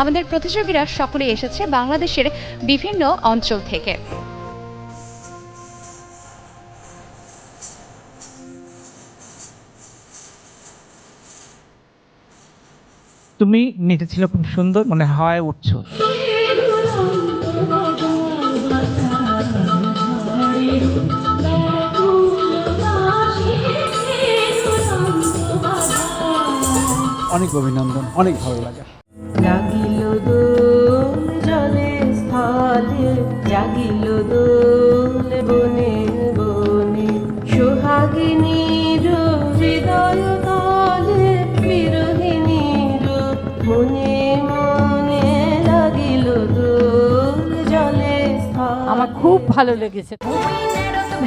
আমাদের প্রতিযোগীরা সকলে এসেছে বাংলাদেশের বিভিন্ন অঞ্চল থেকে। তুমি নেচেছিল খুব সুন্দর মানে হাওয়ায় উঠছো। অনেক অভিনন্দন অনেক ভালো লাগে। দোল বনে বনে সোহাগিনীর হৃদয় তলে বিরোহিণীর মনে মনে লাগিল দোল জলে আমার খুব ভালো লেগেছে।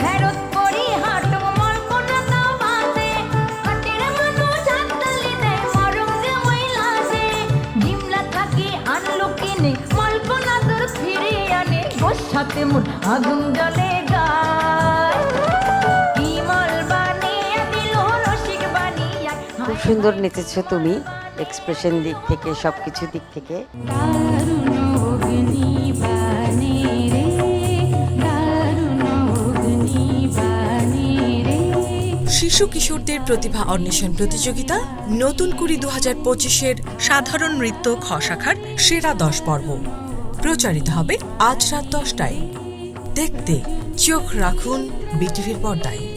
ভৈরত বসাতে মুঠ আগুন জলে খুব সুন্দর নেচেছো তুমি এক্সপ্রেশন দিক থেকে সবকিছু দিক থেকে। শিশু কিশোরদের প্রতিভা অন্বেষণ প্রতিযোগিতা নতুন কুড়ি দু হাজার পঁচিশের সাধারণ নৃত্য খ শাখার সেরা দশ পর্ব। প্রচারিত হবে আজ রাত দশটায়। দেখতে চোখ রাখুন বিটিভির পর্দায়।